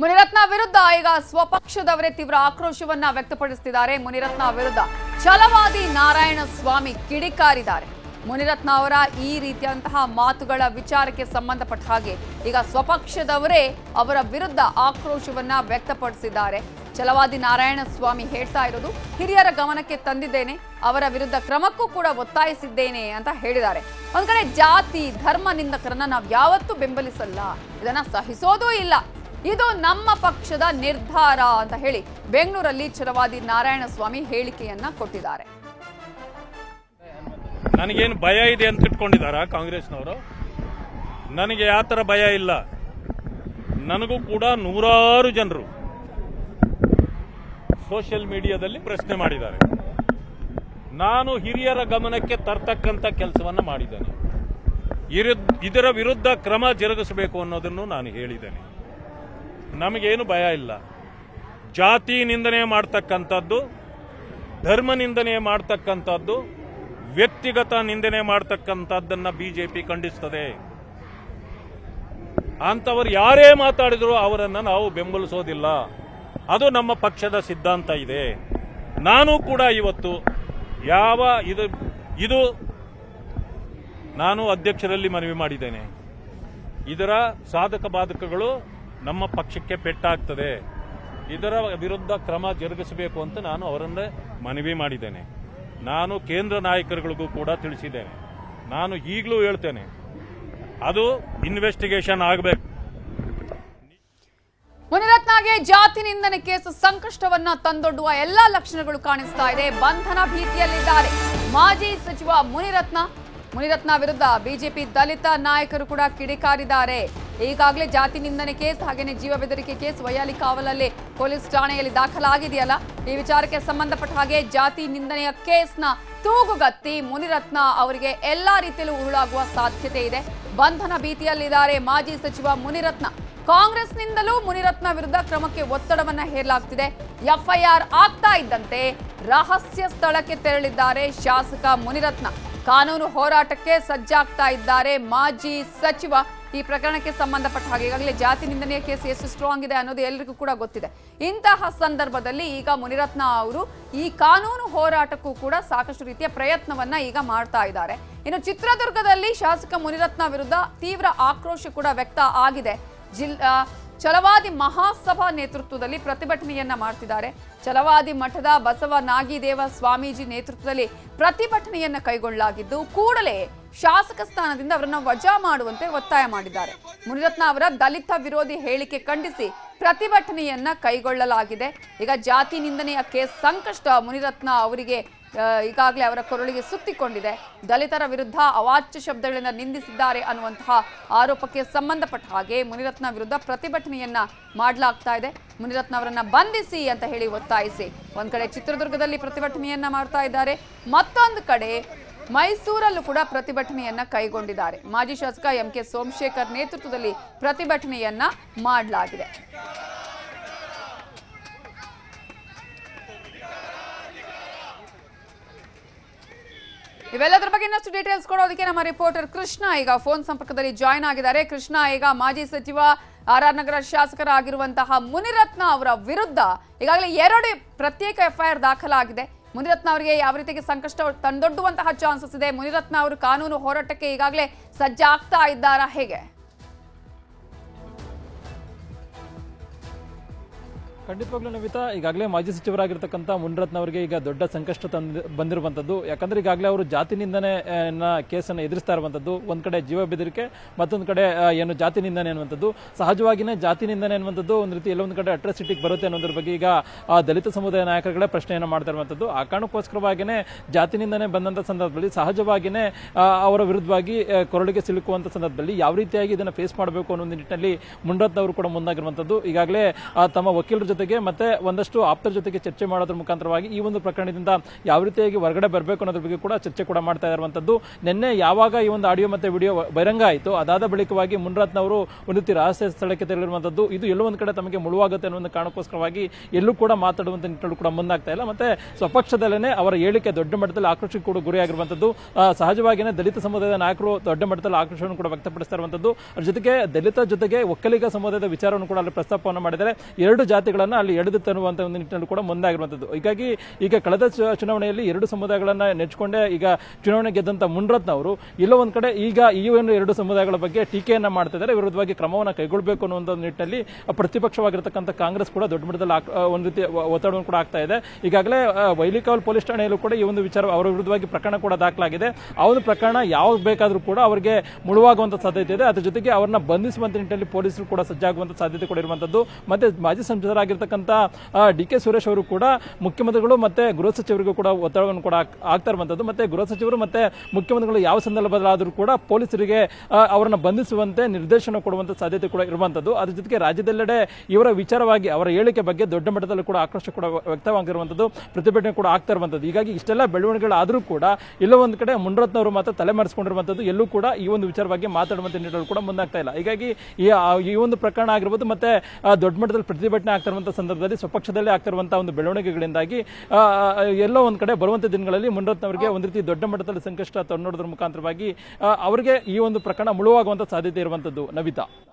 ಮುನಿರತ್ನ ವಿರುದ್ಧ ಈಗ ಸ್ವಪಕ್ಷದವರೇ ತೀವ್ರ ಆಕ್ರೋಶವನ್ನ ವ್ಯಕ್ತಪಡಿಸುತ್ತಿದ್ದಾರೆ ಮುನಿರತ್ನ ವಿರುದ್ಧ ಛಲವಾದಿ ನಾರಾಯಣ ಸ್ವಾಮಿ ಕಿಡಿಕಾರಿದ್ದಾರೆ. ಮುನಿರತ್ನ ಅವರ ಈ ರೀತಿಯಂತಹ ಮಾತುಗಳ ವಿಚಾರಕ್ಕೆ ಸಂಬಂಧಪಟ್ಟ ಹಾಗೆ ಈಗ ಸ್ವಪಕ್ಷದವರೇ ಅವರ ವಿರುದ್ಧ ಆಕ್ರೋಶವನ್ನ ವ್ಯಕ್ತಪಡಿಸಿದ್ದಾರೆ. ಛಲವಾದಿ ನಾರಾಯಣ ಸ್ವಾಮಿ ಹೇಳ್ತಾ ಇರೋದು ಹಿರಿಯರ ಗಮನಕ್ಕೆ ತಂದಿದ್ದೇನೆ, ಅವರ ವಿರುದ್ಧ ಕ್ರಮಕ್ಕೂ ಕೂಡ ಒತ್ತಾಯಿಸಿದ್ದೇನೆ ಅಂತ ಹೇಳಿದ್ದಾರೆ. ಒಂದ್ ಜಾತಿ, ಧರ್ಮ, ನಿಂದಕರನ್ನ ನಾವು ಯಾವತ್ತೂ ಬೆಂಬಲಿಸಲ್ಲ. ಇದನ್ನ ಸಹಿಸೋದೂ ಇಲ್ಲ. ಇದು ನಮ್ಮ ಪಕ್ಷದ ನಿರ್ಧಾರ ಅಂತ ಹೇಳಿ ಬೆಂಗಳೂರಲ್ಲಿ ಛಲವಾದಿ ನಾರಾಯಣಸ್ವಾಮಿ ಹೇಳಿಕೆಯನ್ನ ಕೊಟ್ಟಿದ್ದಾರೆ. ನನಗೇನು ಭಯ ಇದೆ ಅಂತ ಇಟ್ಕೊಂಡಿದ್ದಾರ ಕಾಂಗ್ರೆಸ್ನವರು? ನನಗೆ ಯಾವ ಥರ ಭಯ ಇಲ್ಲ. ನನಗೂ ಕೂಡ ನೂರಾರು ಜನರು ಸೋಷಿಯಲ್ ಮೀಡಿಯಾದಲ್ಲಿ ಪ್ರಶ್ನೆ ಮಾಡಿದ್ದಾರೆ. ನಾನು ಹಿರಿಯರ ಗಮನಕ್ಕೆ ತರ್ತಕ್ಕಂಥ ಕೆಲಸವನ್ನು ಮಾಡಿದ್ದೇನೆ. ಇದರ ವಿರುದ್ಧ ಕ್ರಮ ಜರುಗಿಸಬೇಕು ಅನ್ನೋದನ್ನು ನಾನು ಹೇಳಿದ್ದೇನೆ. ನಮಗೇನು ಭಯ ಇಲ್ಲ. ಜಾತಿ ನಿಂದನೆ ಮಾಡ್ತಕ್ಕಂಥದ್ದು, ಧರ್ಮ ನಿಂದನೆ ಮಾಡ್ತಕ್ಕಂಥದ್ದು, ವ್ಯಕ್ತಿಗತ ನಿಂದನೆ ಮಾಡ್ತಕ್ಕಂಥದ್ದನ್ನು ಬಿಜೆಪಿ ಖಂಡಿಸ್ತದೆ. ಅಂಥವ್ರು ಯಾರೇ ಮಾತಾಡಿದ್ರು ಅವರನ್ನು ನಾವು ಬೆಂಬಲಿಸೋದಿಲ್ಲ. ಅದು ನಮ್ಮ ಪಕ್ಷದ ಸಿದ್ಧಾಂತ ಇದೆ. ನಾನು ಕೂಡ ಇವತ್ತು ಯಾವ ಇದು ಇದು ನಾನು ಅಧ್ಯಕ್ಷರಲ್ಲಿ ಮನವಿ ಮಾಡಿದ್ದೇನೆ. ಇದರ ಸಾಧಕ ಬಾಧಕಗಳು ನಮ್ಮ ಪಕ್ಷಕ್ಕೆ ಪೆಟ್ಟಾಗ್ತದೆ. ಇದರ ವಿರುದ್ಧ ಕ್ರಮ ಜರುಗಿಸಬೇಕು ಅಂತ ನಾನು ಅವರನ್ನೇ ಮನವಿ ಮಾಡಿದ್ದೇನೆ. ನಾನು ಕೇಂದ್ರ ನಾಯಕರುಗಳಿಗೂ ಕೂಡ ತಿಳಿಸಿದ್ದೇನೆ. ನಾನು ಈಗಲೂ ಹೇಳ್ತೇನೆ, ಅದು ಇನ್ವೆಸ್ಟಿಗೇಷನ್ ಆಗಬೇಕು. ಮುನಿರತ್ನಗೆ ಜಾತಿ ನಿಂದನೆ ಕೇಸು ಸಂಕಷ್ಟವನ್ನ ತಂದೊಡ್ಡುವ ಎಲ್ಲಾ ಲಕ್ಷಣಗಳು ಕಾಣಿಸ್ತಾ ಇದೆ. ಬಂಧನ ಭೀತಿಯಲ್ಲಿದ್ದಾರೆ. ಮಾಜಿ ಸಚಿವ ಮುನಿರತ್ನ ಮುನಿರತ್ನ ವಿರುದ್ಧ ಬಿಜೆಪಿ ದಲಿತ ನಾಯಕರು ಕೂಡ ಕಿಡಿಕಾರಿದ್ದಾರೆ. ಈಗಾಗಲೇ ಜಾತಿ ನಿಂದನೆ ಕೇಸ್ ಹಾಗೆಯೇ ಜೀವ ಬೆದರಿಕೆ ಕೇಸ್ ವೈಯಾಲಿ ಕಾವಲಲ್ಲಿ ಪೊಲೀಸ್ ಠಾಣೆಯಲ್ಲಿ ದಾಖಲಾಗಿದೆಯಲ್ಲ. ಈ ವಿಚಾರಕ್ಕೆ ಸಂಬಂಧಪಟ್ಟ ಹಾಗೆ ಜಾತಿ ನಿಂದನೆಯ ಕೇಸ್ನ ತೂಗುಗತ್ತಿ ಮುನಿರತ್ನ ಅವರಿಗೆ ಎಲ್ಲಾ ರೀತಿಯಲ್ಲೂ ಉರುಳಾಗುವ ಸಾಧ್ಯತೆ ಇದೆ. ಬಂಧನ ಭೀತಿಯಲ್ಲಿದ್ದಾರೆ ಮಾಜಿ ಸಚಿವ ಮುನಿರತ್ನ. ಕಾಂಗ್ರೆಸ್ನಿಂದಲೂ ಮುನಿರತ್ನ ವಿರುದ್ಧ ಕ್ರಮಕ್ಕೆ ಒತ್ತಡವನ್ನ ಹೇರಲಾಗ್ತಿದೆ. ಎಫ್ಐಆರ್ ಆಗ್ತಾ ಇದ್ದಂತೆ ರಹಸ್ಯ ಸ್ಥಳಕ್ಕೆ ತೆರಳಿದ್ದಾರೆ ಶಾಸಕ ಮುನಿರತ್ನ. ಕಾನೂನು ಹೋರಾಟಕ್ಕೆ ಸಜ್ಜಾಗ್ತಾ ಇದ್ದಾರೆ ಮಾಜಿ ಸಚಿವ. ಈ ಪ್ರಕರಣಕ್ಕೆ ಸಂಬಂಧಪಟ್ಟ ಹಾಗೆ ಈಗಾಗಲೇ ಜಾತಿ ನಿಂದನೆಯ ಕೇಸ್ ಎಷ್ಟು ಸ್ಟ್ರಾಂಗ್ ಇದೆ ಅನ್ನೋದು ಎಲ್ಲರಿಗೂ ಕೂಡ ಗೊತ್ತಿದೆ. ಇಂತಹ ಸಂದರ್ಭದಲ್ಲಿ ಈಗ ಮುನಿರತ್ನ ಅವರು ಈ ಕಾನೂನು ಹೋರಾಟಕ್ಕೂ ಕೂಡ ಸಾಕಷ್ಟು ರೀತಿಯ ಪ್ರಯತ್ನವನ್ನ ಈಗ ಮಾಡ್ತಾ ಇದ್ದಾರೆ. ಇನ್ನು ಚಿತ್ರದುರ್ಗದಲ್ಲಿ ಶಾಸಕ ಮುನಿರತ್ನ ವಿರುದ್ಧ ತೀವ್ರ ಆಕ್ರೋಶ ಕೂಡ ವ್ಯಕ್ತ ಆಗಿದೆ. ಜಿಲ್ ಆ, ಛಲವಾದಿ ಮಹಾಸಭಾ ನೇತೃತ್ವದಲ್ಲಿ ಪ್ರತಿಭಟನೆಯನ್ನ ಮಾಡ್ತಿದ್ದಾರೆ. ಛಲವಾದಿ ಮಠದ ಬಸವ ನಾಗಿದೇವ ಸ್ವಾಮೀಜಿ ನೇತೃತ್ವದಲ್ಲಿ ಪ್ರತಿಭಟನೆಯನ್ನ ಕೈಗೊಳ್ಳಲಾಗಿದ್ದು, ಕೂಡಲೇ ಶಾಸಕ ಸ್ಥಾನದಿಂದ ಅವರನ್ನ ವಜಾ ಮಾಡುವಂತೆ ಒತ್ತಾಯ ಮಾಡಿದ್ದಾರೆ. ಮುನಿರತ್ನ ಅವರ ದಲಿತ ವಿರೋಧಿ ಹೇಳಿಕೆ ಖಂಡಿಸಿ ಪ್ರತಿಭಟನೆಯನ್ನ ಕೈಗೊಳ್ಳಲಾಗಿದೆ. ಈಗ ಜಾತಿ ನಿಂದನೆಯ ಕೇಸ್ ಸಂಕಷ್ಟ ಮುನಿರತ್ನ ಅವರಿಗೆ ಈಗಾಗಲೇ ಅವರ ಕೊರಳಿಗೆ ಸುತ್ತಿಕೊಂಡಿದೆ. ದಲಿತರ ವಿರುದ್ಧ ಅವಾಚ್ಯ ಶಬ್ದಗಳಿಂದ ನಿಂದಿಸಿದ್ದಾರೆ ಅನ್ನುವಂತಹ ಆರೋಪಕ್ಕೆ ಸಂಬಂಧಪಟ್ಟ ಹಾಗೆ ಮುನಿರತ್ನ ವಿರುದ್ಧ ಪ್ರತಿಭಟನೆಯನ್ನ ಮಾಡಲಾಗ್ತಾ ಇದೆ. ಮುನಿರತ್ನ ಅವರನ್ನ ಬಂಧಿಸಿ ಅಂತ ಹೇಳಿ ಒತ್ತಾಯಿಸಿ. ಒಂದ್ ಕಡೆ ಚಿತ್ರದುರ್ಗದಲ್ಲಿ ಪ್ರತಿಭಟನೆಯನ್ನ ಮಾಡ್ತಾ ಇದ್ದಾರೆ. ಮತ್ತೊಂದು ಕಡೆ ಮೈಸೂರಲ್ಲೂ ಕೂಡ ಪ್ರತಿಭಟನೆಯನ್ನ ಕೈಗೊಂಡಿದ್ದಾರೆ. ಮಾಜಿ ಶಾಸಕ ಎಂ ಕೆ ಸೋಮಶೇಖರ್ ನೇತೃತ್ವದಲ್ಲಿ ಪ್ರತಿಭಟನೆಯನ್ನ ಮಾಡಲಾಗಿದೆ. ಇವೆಲ್ಲದರ ಬಗ್ಗೆ ಇನ್ನಷ್ಟು ಡೀಟೇಲ್ಸ್ ಕೊಡೋದಕ್ಕೆ ನಮ್ಮ ರಿಪೋರ್ಟರ್ ಕೃಷ್ಣ ಈಗ ಫೋನ್ ಸಂಪರ್ಕದಲ್ಲಿ ಜಾಯ್ನ್ ಆಗಿದ್ದಾರೆ. ಕೃಷ್ಣ ಈಗ ಮಾಜಿ ಸಚಿವ ಆರ್ ಆರ್ ನಗರ ಶಾಸಕರಾಗಿರುವಂತಹ ಮುನಿರತ್ನ ಅವರ ವಿರುದ್ಧ ಈಗಾಗಲೇ ಎರಡು ಪ್ರತ್ಯೇಕ ಎಫ್ಐಆರ್ ದಾಖಲಾಗಿದೆ. ಮುನಿರತ್ನ ಅವರಿಗೆ ಯಾವ ರೀತಿಗೆ ಸಂಕಷ್ಟ ತಂದೊಡ್ಡುವಂತಹ ಚಾನ್ಸಸ್ ಇದೆ? ಮುನಿರತ್ನ ಅವರು ಕಾನೂನು ಹೋರಾಟಕ್ಕೆ ಈಗಾಗಲೇ ಸಜ್ಜಾಗ್ತಾ ಇದ್ದಾರಾ? ಹೇಗೆ? ಖಂಡಿತವಾಗ್ಲೂ ನಮಿತಾ, ಈಗಾಗಲೇ ಮಾಜಿ ಸಚಿವರಾಗಿರ್ತಕ್ಕಂಥ ಮುನ್ರತ್ನ ಅವರಿಗೆ ಈಗ ದೊಡ್ಡ ಸಂಕಷ್ಟ ತಂದು ಬಂದಿರುವಂಥದ್ದು. ಯಾಕಂದ್ರೆ ಈಗಾಗಲೇ ಅವರು ಜಾತಿ ನಿಂದನೆ ಕೇಸನ್ನು ಎದುರಿಸ್ತಾ ಇರುವಂಥದ್ದು. ಒಂದು ಕಡೆ ಜೀವ ಬೆದರಿಕೆ, ಮತ್ತೊಂದು ಕಡೆ ಏನು ಜಾತಿ ನಿಂದನೆ ಅನ್ನುವಂಥದ್ದು. ಸಹಜವಾಗಿನೇ ಜಾತಿ ನಿಂದನೆ ಅನ್ನುವಂಥದ್ದು ಒಂದು ರೀತಿ ಎಲ್ಲೊಂದು ಕಡೆ ಅಟ್ರಾಸಿಟಿಗೆ ಬರುತ್ತೆ ಅನ್ನೋದ್ರ ಬಗ್ಗೆ ಈಗ, ಆ, ದಲಿತ ಸಮುದಾಯ ನಾಯಕರುಗಳೇ ಪ್ರಶ್ನೆಯನ್ನು ಮಾಡ್ತಾ ಇರುವಂಥದ್ದು. ಆ ಕಾರಣಕ್ಕೋಸ್ಕರವಾಗಿಯೇ ಜಾತಿ ನಿಂದನೆ ಬಂದಂತ ಸಂದರ್ಭದಲ್ಲಿ ಸಹಜವಾಗಿನೇ ಅವರ ವಿರುದ್ಧವಾಗಿ ಕೊರಳಿಗೆ ಸಿಲುಕುವಂಥ ಸಂದರ್ಭದಲ್ಲಿ ಯಾವ ರೀತಿಯಾಗಿ ಇದನ್ನ ಫೇಸ್ ಮಾಡಬೇಕು ಅನ್ನೋ ನಿಟ್ಟಿನಲ್ಲಿ ಮುನ್ರತ್ನ ಅವರು ಕೂಡ ಮುಂದಾಗಿರುವಂಥದ್ದು. ಈಗಾಗಲೇ ತಮ್ಮ ವಕೀಲರ ಜೊತೆಗೆ ಮತ್ತೆ ಒಂದಷ್ಟು ಆಪ್ತರ ಜೊತೆಗೆ ಚರ್ಚೆ ಮಾಡೋದ್ರ ಮುಖಾಂತರವಾಗಿ ಈ ಒಂದು ಪ್ರಕರಣದಿಂದ ಯಾವ ರೀತಿಯಾಗಿ ಹೊರಗಡೆ ಬರಬೇಕು ಅನ್ನೋದ್ರ ಬಗ್ಗೆ ಕೂಡ ಚರ್ಚೆ ಕೂಡ ಮಾಡ್ತಾ ಇರುವಂತದ್ದು. ನಿನ್ನೆ ಯಾವಾಗ ಈ ಒಂದು ಆಡಿಯೋ ಮತ್ತೆ ವಿಡಿಯೋ ಬಹಿರಂಗ ಆಯಿತು ಅದಾದ ಬಳಿಕವಾಗಿ ಮುನ್ರತ್ನ ಅವರು ಒಂದು ರೀತಿ ರಹಸ್ಯ ಸ್ಥಳಕ್ಕೆ ತೆರಳಿರುವಂತದ್ದು. ಇದು ಎಲ್ಲೋ ಒಂದು ಕಡೆ ತಮಗೆ ಮುಳುವಾಗುತ್ತೆ ಅನ್ನೋ ಒಂದು ಕಾರಣಕ್ಕೋಸ್ಕರವಾಗಿ ಎಲ್ಲೂ ಕೂಡ ಮಾತಾಡುವಂತ ನಿಟ್ಟಿನಲ್ಲಿ ಕೂಡ ಮುಂದಾಗ್ತಾ ಇಲ್ಲ. ಮತ್ತೆ ಸ್ವಪಕ್ಷದಲ್ಲೇ ಅವರ ಹೇಳಿಕೆ ದೊಡ್ಡ ಮಟ್ಟದಲ್ಲಿ ಆಕ್ರೋಶಕ್ಕೆ ಕೂಡ ಗುರಿಯಾಗಿರುವಂತದ್ದು. ಆ, ಸಹಜವಾಗಿಯೇ ದಲಿತ ಸಮುದಾಯದ ನಾಯಕರು ದೊಡ್ಡ ಮಟ್ಟದಲ್ಲಿ ಆಕ್ರೋಶವನ್ನು ಕೂಡ ವ್ಯಕ್ತಪಡಿಸ್ತಾ ಇರುವಂತದ್ದು. ಅದ್ರ ಜೊತೆಗೆ ದಲಿತ ಜೊತೆಗೆ ಒಕ್ಕಲಿಗ ಸಮುದಾಯದ ವಿಚಾರವನ್ನು ಕೂಡ ಅಲ್ಲಿ ಪ್ರಸ್ತಾಪವನ್ನು ಮಾಡಿದರೆ ಎರಡು ಜಾತಿಗಳನ್ನ ಅಲ್ಲಿ ಎಳೆದು ತರುವಂತಹ ಒಂದು ನಿಟ್ಟಿನಲ್ಲಿ ಕೂಡ ಮುಂದಾಗಿರುವಂಥದ್ದು ಹೀಗಾಗಿ ಈಗ ಕಳೆದ ಚುನಾವಣೆಯಲ್ಲಿ ಎರಡು ಸಮುದಾಯಗಳನ್ನ ನೆಚ್ಕೊಂಡೇ ಈಗ ಚುನಾವಣೆ ಗೆದ್ದಂತ ಮುನ್ರತ್ನ ಅವರು, ಇಲ್ಲ ಒಂದ್ ಕಡೆ ಈಗ ಈ ಒಂದು ಎರಡು ಸಮುದಾಯಗಳ ಬಗ್ಗೆ ಟೀಕೆಯನ್ನ ಮಾಡ್ತಾ ಇದ್ದಾರೆ. ವಿರುದ್ಧವಾಗಿ ಕ್ರಮವನ್ನು ಕೈಗೊಳ್ಳಬೇಕು ಅನ್ನುವಂಥ ನಿಟ್ಟಿನಲ್ಲಿ ಪ್ರತಿಪಕ್ಷವಾಗಿರ್ತಕ್ಕಂಥ ಕಾಂಗ್ರೆಸ್ ಕೂಡ ದೊಡ್ಡ ಮಟ್ಟದಲ್ಲಿ ಒಂದು ರೀತಿ ಒತ್ತಡವನ್ನು ಕೂಡ ಆಗ್ತಾ ಇದೆ. ಈಗಾಗಲೇ ವೈಲಿಕಾವಲ್ ಪೊಲೀಸ್ ಠಾಣೆಯಲ್ಲೂ ಕೂಡ ಈ ಒಂದು ವಿಚಾರ ಅವರ ವಿರುದ್ಧವಾಗಿ ಪ್ರಕರಣ ಕೂಡ ದಾಖಲಾಗಿದೆ. ಆ ಒಂದು ಪ್ರಕರಣ ಯಾವ ಬೇಕಾದರೂ ಕೂಡ ಅವರಿಗೆ ಮುಳುವಾಗುವಂತ ಸಾಧ್ಯತೆ ಇದೆ. ಅದ್ರ ಜೊತೆಗೆ ಅವರನ್ನ ಬಂಧಿಸುವಂತ ನಿಟ್ಟಿನಲ್ಲಿ ಪೊಲೀಸರು ಕೂಡ ಸಜ್ಜಾಗುವಂತ ಸಾಧ್ಯತೆ ಕೂಡ ಇರುವಂತದ್ದು. ಮತ್ತೆ ಮಾಜಿ ಸಂಸದರಾಗಿರ್ತಕ್ಕಂಥ ಡಿ ಕೆ ಸುರೇಶ್ ಅವರು ಕೂಡ ಮುಖ್ಯಮಂತ್ರಿಗಳು ಮತ್ತೆ ಗೃಹ ಸಚಿವರಿಗೂ ಕೂಡ ಒತ್ತಡವನ್ನು ಕೂಡ ಆಗ್ತಾ ಇರುವಂತದ್ದು. ಮತ್ತೆ ಗೃಹ ಸಚಿವರು ಮತ್ತೆ ಮುಖ್ಯಮಂತ್ರಿಗಳು ಯಾವ ಸಂದರ್ಭದಲ್ಲಾದರೂ ಕೂಡ ಪೊಲೀಸರಿಗೆ ಅವರನ್ನು ಬಂಧಿಸುವಂತೆ ನಿರ್ದೇಶನ ಕೊಡುವಂತ ಸಾಧ್ಯತೆ ಕೂಡ ಇರುವಂತದ್ದು. ಅದ್ರ ಜೊತೆಗೆ ರಾಜ್ಯದೆಲ್ಲೆಡೆ ಇವರ ವಿಚಾರವಾಗಿ, ಅವರ ಹೇಳಿಕೆ ಬಗ್ಗೆ ದೊಡ್ಡ ಮಟ್ಟದಲ್ಲಿ ಕೂಡ ಆಕ್ರೋಶ ಕೂಡ ವ್ಯಕ್ತವಾಗಿರುವಂತದ್ದು, ಪ್ರತಿಭಟನೆ ಕೂಡ ಆಗ್ತಾ ಇರುವಂತದ್ದು. ಹೀಗಾಗಿ ಇಷ್ಟೆಲ್ಲ ಬೆಳವಣಿಗೆಗಳಾದರೂ ಕೂಡ ಎಲ್ಲೋ ಒಂದು ಕಡೆ ಮುನ್ರತ್ನವರು ಮಾತ್ರ ತಲೆಮರೆಸಿಕೊಂಡಿರುವಂತದ್ದು ಎಲ್ಲೂ ಕೂಡ ಈ ಒಂದು ವಿಚಾರವಾಗಿ ಮಾತಾಡುವಂತ ನೀಡಲು ಕೂಡ ಮುಂದಾಗ್ತಾ ಇಲ್ಲ. ಹೀಗಾಗಿ ಈ ಒಂದು ಪ್ರಕರಣ ಆಗಿರ್ಬೋದು, ಮತ್ತೆ ದೊಡ್ಡ ಮಟ್ಟದಲ್ಲಿ ಪ್ರತಿಭಟನೆ ಆಗ್ತಾ ಇರುವಂತಹ ಸಂದರ್ಭದಲ್ಲಿ ಸ್ವಪಕ್ಷದಲ್ಲೇ ಆಗ್ತಿರುವಂತಹ ಒಂದು ಬೆಳವಣಿಗೆಗಳಿಂದಾಗಿ ಎಲ್ಲೋ ಒಂದ್ ಕಡೆ ಬರುವಂತ ದಿನಗಳಲ್ಲಿ ಮುನ್ರತ್ನವರಿಗೆ ಒಂದು ರೀತಿ ದೊಡ್ಡ ಮಟ್ಟದಲ್ಲಿ ಸಂಕಷ್ಟ ತಂದೊಡೋದ್ರ ಮುಖಾಂತರವಾಗಿ ಅವರಿಗೆ ಈ ಒಂದು ಪ್ರಕರಣ ಮುಳುವಾಗುವಂತ ಸಾಧ್ಯತೆ ಇರುವಂತದ್ದು. ನವಿತಾ.